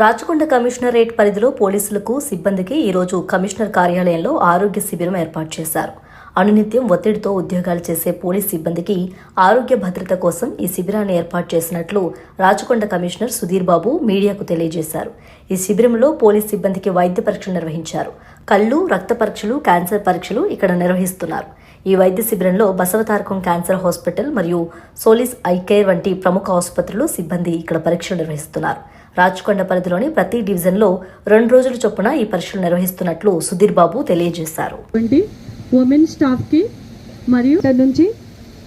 Rachakonda commissionerate పరిధిలో పోలీసులకు సిబ్బందికి ఈరోజు కమిషనర్ కార్యాలయంలో ఆరోగ్య శిబిరం ఏర్పాటు చేశారు. అనునిత్యం ఒత్తిడితో ఉద్యోగాలు చేసే పోలీస్ సిబ్బందికి ఆరోగ్య భద్రత కోసం ఈ శిబిరాన్ని ఏర్పాటు చేసినట్లు రాచకొండ కమిషనర్ సుధీర్ బాబు మీడియాకు తెలియజేశారు. ఈ శిబిరంలో పోలీస్ సిబ్బందికి వైద్య పరీక్షలు నిర్వహించారు. కళ్ళు రక్త పరీక్షలు క్యాన్సర్ పరీక్షలు ఇక్కడ నిర్వహిస్తున్నారు. ఈ వైద్య శిబిరంలో బసవతారకం క్యాన్సర్ హాస్పిటల్ మరియు సోలిస్ ఐకేర్ వంటి ప్రముఖ ఆసుపత్రులు సిబ్బంది ఇక్కడ పరీక్షలు నిర్వహిస్తున్నారు. రాచకొండ పరిధిలోని ప్రతి డివిజన్లో రెండు రోజుల చొప్పున ఈ పరీక్షలు నిర్వహిస్తున్నట్లు సుధీర్ బాబు తెలియజేశారు. ఉమెన్ స్టాఫ్కి మరియు నుంచి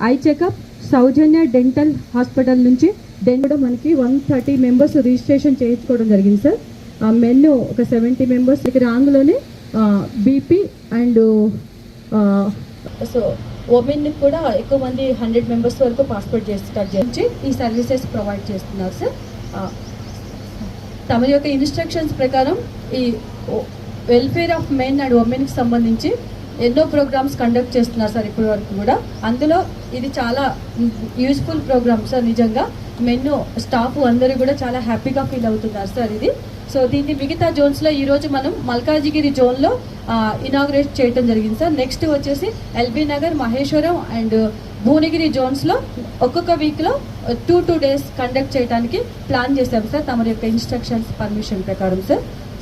eye checkup Soujanya dental hospital నుంచి డెన్ కూడా మనకి వన్ థర్టీ మెంబర్స్ రిజిస్ట్రేషన్ చేయించుకోవడం జరిగింది సార్ ఆ మెన్ ఒక సెవెంటీ మెంబర్స్ ఇక్కడ రాంగ్లోనే బీపీ అండ్ సో ఉమెన్ కూడా ఎక్కువ మంది హండ్రెడ్ మెంబర్స్ వరకు పాస్పోర్ట్ చేసి చేసి ఈ సర్వీసెస్ ప్రొవైడ్ చేస్తున్నారు సార్ తమ యొక్క ఇన్స్ట్రక్షన్స్ ప్రకారం ఈ వెల్ఫేర్ ఆఫ్ మెన్ అండ్ ఉమెన్కి సంబంధించి ఎన్నో ప్రోగ్రామ్స్ కండక్ట్ చేస్తున్నారు సార్ ఇప్పటి వరకు కూడా. అందులో ఇది చాలా యూస్ఫుల్ ప్రోగ్రామ్ సార్ నిజంగా. మెన్ స్టాఫ్ అందరూ కూడా చాలా హ్యాపీగా ఫీల్ అవుతున్నారు సార్ ఇది. సో దీన్ని మిగతా జోన్స్లో ఈరోజు మనం మల్కాజిగిరి జోన్లో ఇనాగ్రేట్ చేయడం జరిగింది సార్. నెక్స్ట్ వచ్చేసి ఎల్బీ నగర్ మహేశ్వరం అండ్ భువనగిరి జోన్స్లో ఒక్కొక్క వీక్లో టూ టూ డేస్ కండక్ట్ చేయడానికి ప్లాన్ చేశాం సార్. తమ యొక్క ఇన్స్ట్రక్షన్స్ పర్మిషన్ ప్రకారం సార్.